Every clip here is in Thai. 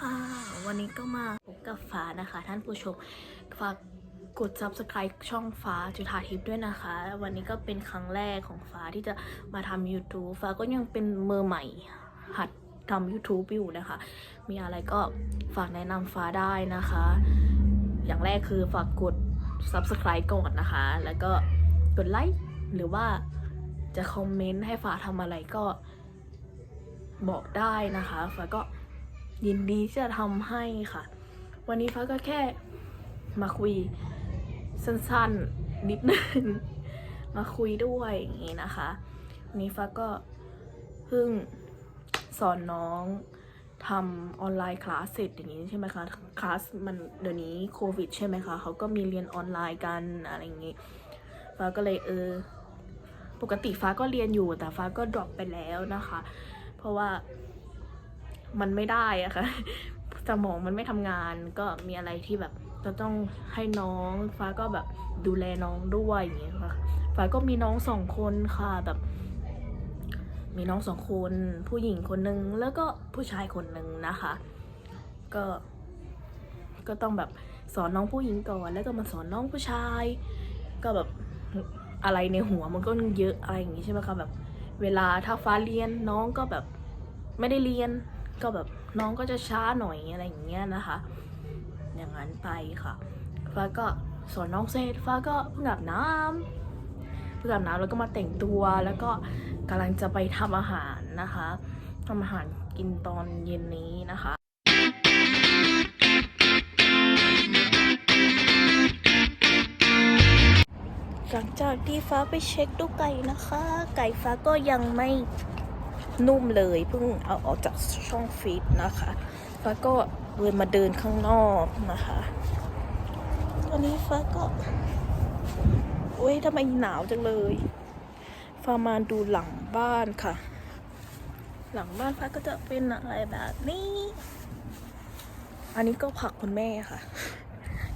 ค่ะ วันนี้ก็มาพบกับฟ้านะคะ ท่านผู้ชมฝากกด subscribe ช่องฟ้าจุธาทิพย์ด้วยนะคะ วันนี้ก็เป็นครั้งแรกของฟ้าที่จะมาทำ YouTube ฟ้าก็ยังเป็นมือใหม่ หัดทำ YouTube อยู่นะคะ มีอะไรก็ฝากแนะนำฟ้าได้นะคะ อย่างแรกคือฝากกด subscribe ก่อนนะคะ แล้วก็กดไลค์หรือว่าจะคอมเมนต์ให้ฟ้าทำอะไรก็บอกได้นะคะฟ้าก็ ยินดีที่จะทำให้ค่ะ วันนี้ฟ้าก็แค่มาคุยสั้นๆนิดนึงมาคุยด้วยอย่างนี้นะคะ วันนี้ฟ้าก็เพิ่งสอนน้องทำออนไลน์คลาสเสร็จอย่างนี้ใช่ไหมคะคลาสมันเดี๋ยวนี้โควิดใช่ไหมคะเขาก็มีเรียนออนไลน์กันอะไรอย่างนี้ ฟ้าก็เลยเออ ปกติฟ้าก็เรียนอยู่แต่ฟ้าก็ดรอปไปแล้วนะคะ เพราะว่า มันไม่ได้อะค่ะสมองมันไม่ทำงานก็มีอะไรที่แบบจะต้องให้น้องฟ้าก็แบบดูแลน้องด้วยอย่างเงี้ยค่ะฟ้าก็มีน้องสองคนค่ะแบบ มีน้องสองคน ผู้หญิงคนหนึ่งแล้วก็ผู้ชายคนหนึ่งนะคะ ก็ก็ต้องแบบสอนน้องผู้หญิงก่อน แล้วก็มาสอนน้องผู้ชาย ก็แบบอะไรในหัวมันก็เยอะอะไรอย่างงี้ใช่ไหมคะแบบ เวลาถ้าฟ้าเรียนน้องก็แบบไม่ได้เรียน ก็แบบน้องก็จะช้าหน่อยอะไรอย่างเงี้ยนะคะ อย่างนั้นไปค่ะ ฟ้าก็สอนน้องเสร็จฟ้าก็เพิ่งอาบน้ำเพิ่งอาบน้ำแล้วก็มาแต่งตัวแล้วก็กำลังจะไปทำอาหารนะคะทำอาหารกินตอนเย็นนี้นะคะหลังจากที่ฟ้าไปเช็คดูไก่นะคะ ไก่ฟ้าก็ยังไม่ นุ่มเลยเพิ่งเอาออกจากช่องฟีดนะคะฟ้าก็เลยมาเดินข้างนอกนะคะตอนนี้ฟ้าก็โอ้ยทำไมหนาวจังเลยฟ้ามาดูหลังบ้านค่ะ หลังบ้านฟ้าก็จะเป็นอะไรแบบนี้ อันนี้ก็ผักคุณแม่ค่ะ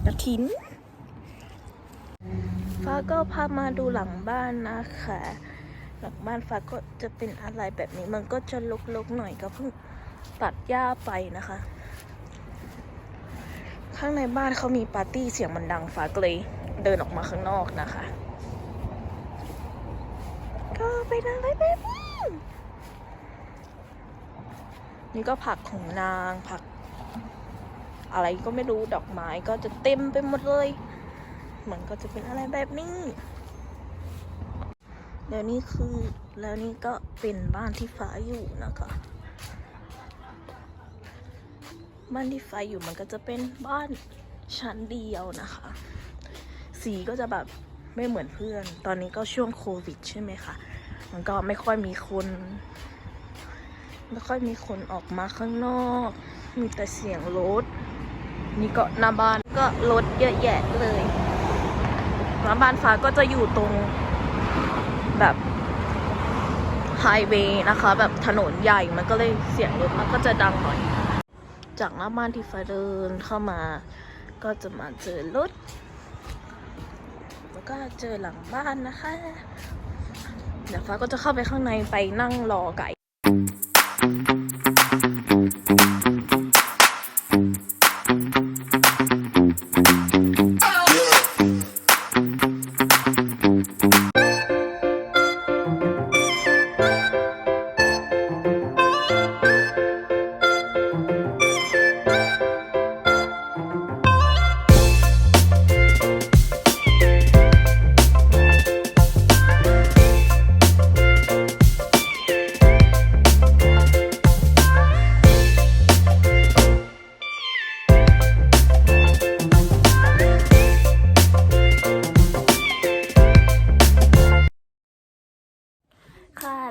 กระถินฟ้าก็พามาดูหลังบ้านนะคะ หลังบ้านฟ้าก็จะเป็นอะไรแบบนี้ มันก็จะลกๆหน่อยก็เพิ่งตัดหญ้าไปนะคะ ข้างในบ้านเขามีปาร์ตี้เสียงมันดังฟ้าก็เลยเดินออกมาข้างนอกนะคะ ก็เป็นอะไรแบบนี้นี่ก็ผักของนางผัก อะไรก็ไม่รู้ดอกไม้ก็จะเต็มไปหมดเลย มันก็จะเป็นอะไรแบบนี้ แล้วนี่คือแล้วนี่ก็เป็นบ้านที่ฟ้าอยู่นะคะบ้านที่ฟ้าอยู่มันก็จะเป็นบ้านชั้นเดียวนะคะ สีก็จะแบบไม่เหมือนเพื่อน ตอนนี้ก็ช่วงโควิดใช่ไหมคะมันก็ไม่ค่อยมีคนไม่ค่อยมีคนออกมาข้างนอก มีแต่เสียงรถ นี่ก็หน้าบ้านก็รถเยอะแยะเลยหน้าบ้านฟ้าก็จะอยู่ตรง แบบไฮเวย์นะคะ แบบถนนใหญ่มันก็เลยเสียงรถมันก็จะดังหน่อย จากหน้าบ้านที่ฟ้าเดินเข้ามา ก็จะมาเจอรถแล้วก็เจอหลังบ้านนะคะเดี๋ยวฟ้าก็จะเข้าไปข้างในไปนั่งรอไก่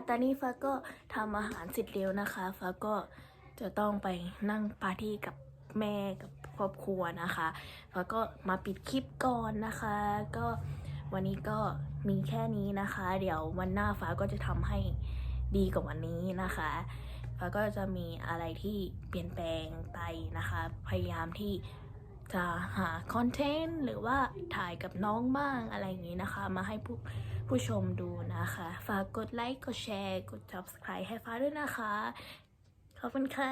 ตอนนี้ฟ้าก็ทำอาหารเสร็จแล้วนะคะฟ้าก็จะต้องไปนั่งปาร์ตี้กับแม่กับครอบครัวนะคะฟ้าก็มาปิดคลิปก่อนนะคะ ก็วันนี้ก็มีแค่นี้นะคะ เดี๋ยววันหน้าฟ้าก็จะทำให้ดีกว่าวันนี้นะคะฟ้าก็จะมีอะไรที่เปลี่ยนแปลงไปนะคะ พยายามที่จะหาคอนเทนต์หรือว่าถ่ายกับน้องบ้างอะไรอย่างนี้นะคะ มาให้ผู้ ผู้ชมดูนะคะ ฝากกดไลค์ กดแชร์ กด subscribe ให้ฟ้าด้วยนะคะ ขอบคุณค่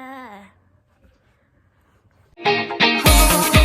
ะ